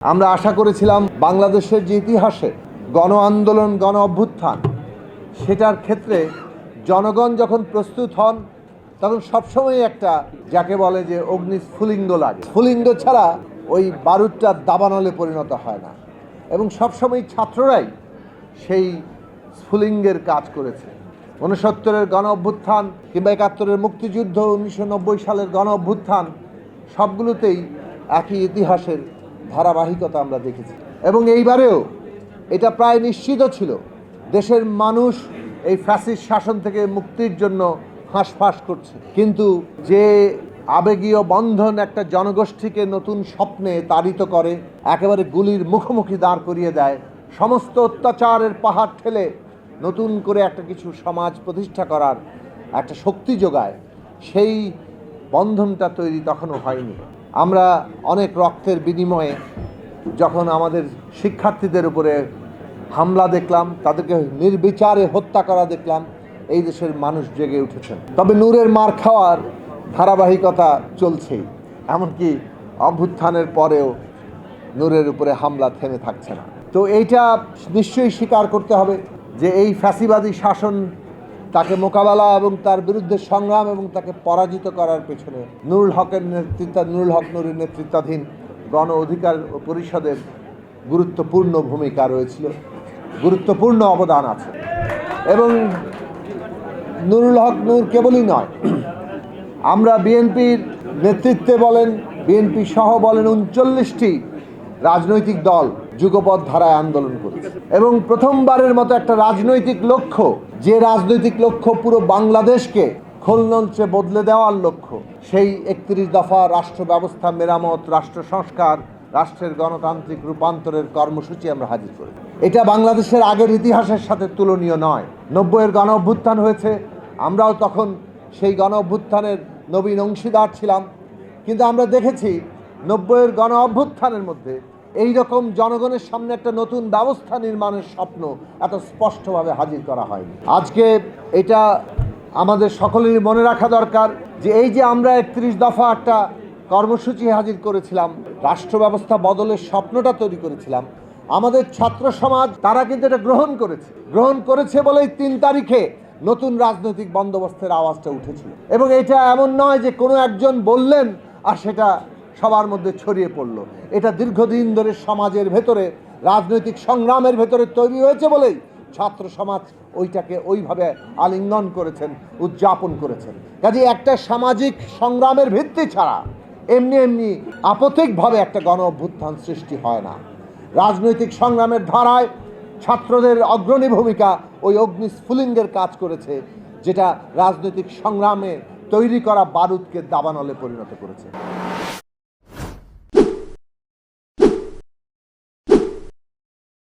আমরা আশা করেছিলাম বাংলাদেশের যে ইতিহাসে গণ আন্দোলন, গণ অভ্যুত্থান, সেটার ক্ষেত্রে জনগণ যখন প্রস্তুত হন, তখন সবসময় একটা যাকে বলে যে অগ্নি স্ফুলিঙ্গ লাগে। স্ফুলিঙ্গ ছাড়া ওই বারুদটা দাবানলে পরিণত হয় না। এবং সবসময় ছাত্ররাই সেই স্ফুলিঙ্গের কাজ করেছে। ঊনসত্তরের গণ অভ্যুত্থান কিংবা একাত্তরের মুক্তিযুদ্ধ, উনিশশো নব্বই সালের গণ অভ্যুত্থান, সবগুলোতেই একই ইতিহাসের ধারাবাহিকতা আমরা দেখেছি। এবং এইবারেও এটা প্রায় নিশ্চিত ছিল, দেশের মানুষ এই ফ্যাসিস্ট শাসন থেকে মুক্তির জন্য হাঁসফাঁস করছে। কিন্তু যে আবেগীয় বন্ধন একটা জনগোষ্ঠীকে নতুন স্বপ্নে তাড়িত করে, একেবারে গুলির মুখোমুখি দাঁড় করিয়ে দেয়, সমস্ত অত্যাচারের পাহাড় ঠেলে নতুন করে একটা কিছু সমাজ প্রতিষ্ঠা করার একটা শক্তি যোগায়, সেই বন্ধনটা তৈরি তখনও হয়নি। আমরা অনেক রক্তের বিনিময়ে যখন আমাদের শিক্ষার্থীদের উপরে হামলা দেখলাম, তাদেরকে নির্বিচারে হত্যা করা দেখলাম, এই দেশের মানুষ জেগে উঠেছেন তবে নূরের মার খাওয়ার ধারাবাহিকতা চলছেই। এমনকি অভ্যুত্থানের পরেও নূরের উপরে হামলা থেমে থাকছে না। তো এইটা নিশ্চয়ই স্বীকার করতে হবে যে এই ফ্যাসিবাদী শাসন তাকে মোকাবেলা এবং তার বিরুদ্ধে সংগ্রাম এবং তাকে পরাজিত করার পেছনে নুরুল হকের নেতৃত্ব, নুরুল হক নুরের নেতৃত্বাধীন গণ অধিকার পরিষদের গুরুত্বপূর্ণ ভূমিকা রয়েছিল, গুরুত্বপূর্ণ অবদান আছে। এবং নুরুল হক নূর কেবলই নয়। আমরা বিএনপির নেতৃত্বে বলেন, বিএনপি সহ বলেন উনচল্লিশটি রাজনৈতিক দল যুগপৎ ধারায় আন্দোলন করেছে। এবং প্রথমবারের মতো একটা রাজনৈতিক লক্ষ্য, যে রাজনৈতিক লক্ষ্য পুরো বাংলাদেশকে খোলনলচে বদলে দেওয়ার লক্ষ্য, সেই একত্রিশ দফা রাষ্ট্র ব্যবস্থা, মেরামত, রাষ্ট্র সংস্কার, রাষ্ট্রের গণতান্ত্রিক রূপান্তরের কর্মসূচি আমরা হাজির করি এটা বাংলাদেশের আগের ইতিহাসের সাথে তুলনীয় নয়। নব্বইয়ের গণ অভ্যুত্থান হয়েছে, আমরাও তখন সেই গণ অভ্যুত্থানের নবীন অংশীদার ছিলাম। কিন্তু আমরা দেখেছি নব্বইয়ের গণ অভ্যুত্থানের মধ্যে এই রকম জনগণের সামনে একটা নতুন ব্যবস্থা নির্মাণের স্বপ্ন এত স্পষ্টভাবে হাজির করা হয়নি। আজকে এটা আমাদের সকলেরই মনে রাখা দরকার যে এই যে আমরা একত্রিশ দফা একটা কর্মসূচি হাজির করেছিলাম, রাষ্ট্র ব্যবস্থা বদলের স্বপ্নটা তৈরি করেছিলাম, আমাদের ছাত্র সমাজ তারা কিন্তু এটা গ্রহণ করেছে। গ্রহণ করেছে বলেই তিন তারিখে নতুন রাজনৈতিক বন্দোবস্তের আওয়াজটা উঠেছিল। এবং এটা এমন নয় যে কোনো একজন বললেন আর সেটা সবার মধ্যে ছড়িয়ে পড়ল। এটা দীর্ঘদিন ধরে সমাজের ভেতরে, রাজনৈতিক সংগ্রামের ভেতরে তৈরি হয়েছে বলেই ছাত্র সমাজ ওইটাকে ওইভাবে আলিঙ্গন করেছেন, উদযাপন করেছেন। কাজে একটা সামাজিক সংগ্রামের ভিত্তি ছাড়া এমনি এমনি আপতিকভাবে একটা গণ অভ্যুত্থান সৃষ্টি হয় না। রাজনৈতিক সংগ্রামের ধারায় ছাত্রদের অগ্রণী ভূমিকা ওই অগ্নি স্ফুলিঙ্গের কাজ করেছে, যেটা রাজনৈতিক সংগ্রামে তৈরি করা বারুদকে দাবানলে পরিণত করেছে।